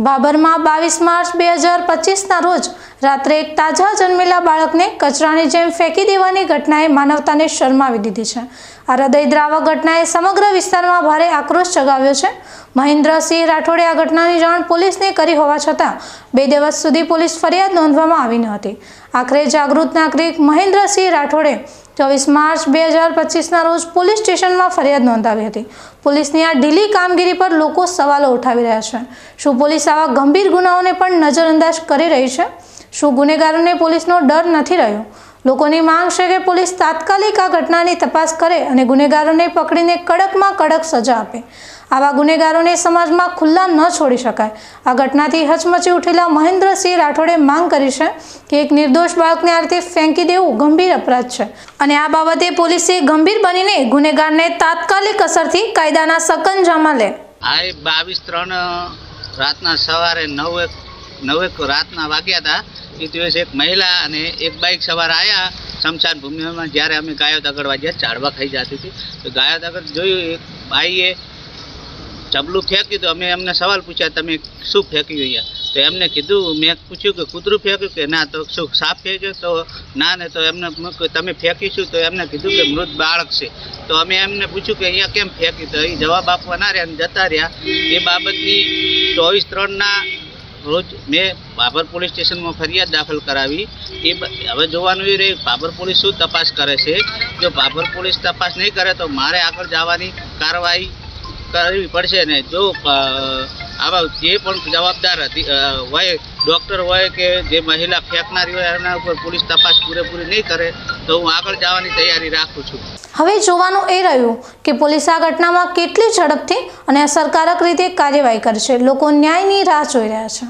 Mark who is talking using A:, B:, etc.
A: બાબરમાં બાવીસ માર્ચ બે હજાર પચીસના રોજ રાત્રે એક તાજા જન્મેલા બાળકને કચરાની જેમ ફેંકી દેવાની ઘટનાએ માનવતાને શરમાવી દીધી છે. આ હૃદયદ્રાવક ઘટનાએ સમગ્ર વિસ્તારમાં ભારે આક્રોશ જગાવ્યો છે. મહેન્દ્રસિંહ રાઠોડે આ ઘટનાની જાણ પોલીસને કરી હોવા છતાં બે દિવસ સુધી પોલીસ ફરિયાદ નોંધવામાં આવી ન હતી. આખરે જાગૃત નાગરિક મહેન્દ્રસિંહ રાઠોડે ચોવીસ માર્ચ બે હજાર પચીસના રોજ પોલીસ સ્ટેશનમાં ફરિયાદ નોંધાવી હતી. પોલીસની આ ઢીલી કામગીરી પર લોકો સવાલો ઉઠાવી રહ્યા છે. શું પોલીસ આવા ગંભીર ગુનાઓને પણ નજરઅંદાજ કરી રહી છે? શું ગુનેગારોને પોલીસનો ડર નથી રહ્યો? લોકોની માંગ છે કે પોલીસ તાત્કાલિક આ ઘટનાની તપાસ કરે અને ગુનેગારોને પકડીને કડકમાં કડક સજા આપે. આવા ગુનેગારોને સમાજમાં ખુલ્લા ન છોડી શકાય. આ ઘટનાથી હચમચી ઉઠેલા મહેન્દ્રસિંહ રાઠોડે માંગ કરી છે કે એક નિર્દોષ બાળકને આ રીતે ફેંકી દેવું ગંભીર અપરાધ છે. અને આ બાબતે પોલીસે ગંભીર બનીને ગુનેગારને તાત્કાલિક અસરથી કાયદાના સકંજામાં લે.
B: આ બાવીસ ત્રણ રાતના સવારે નવ એક નવ એક રાતના વાગ્યા હતા. એ દિવસે એક મહિલા અને એક બાઇક સવાર આવ્યા શમશાન ભૂમિમાં. જ્યારે અમે ગાયો તગડવા ગયા ઝાડવા ખાઈ જતી હતી. તો ગાયો દગડ જોયું, એક ભાઈએ ચબલું ફેંક્યું તો અમે એમને સવાલ પૂછ્યા, તમે શું ફેંક્યું અહીંયા? તો એમને કીધું, મેં પૂછ્યું કે, કૂતરું ફેંક્યું કે ના? તો, શું સાપ ફેંક્યો? તો, ના ને. તો એમને તમે ફેંકીશું? તો એમને કીધું કે, મૃત બાળક છે. તો અમે એમને પૂછ્યું કે, અહીંયા કેમ ફેંક્યું તો એ જવાબ આપવા ના રહ્યા અને જતા રહ્યા. એ બાબતની ચોવીસ ત્રણના રોજ મેં બાબર પોલીસ સ્ટેશનમાં ફરિયાદ દાખલ કરાવી. એ હવે જોવાનું એ રહે બાબર પોલીસ શું તપાસ કરે છે? જો બાબર પોલીસ તપાસ નહીં કરે તો મારે આગળ જવાની કાર્યવાહી કરવી પડશે ને? જો આવા જે પણ જવાબદાર હતી હોય, ડૉક્ટર હોય કે જે મહિલા ફેંકનારી હોય એના ઉપર પોલીસ તપાસ પૂરેપૂરી નહીં કરે, તો હું આગળ જવાની તૈયારી રાખું છું.
A: હવે જોવાનું એ રહ્યું કે પોલીસ આ ઘટનામાં કેટલી ઝડપથી અને અસરકારક રીતે કાર્યવાહી કરશે. લોકો ન્યાયની રાહ જોઈ રહ્યા છે.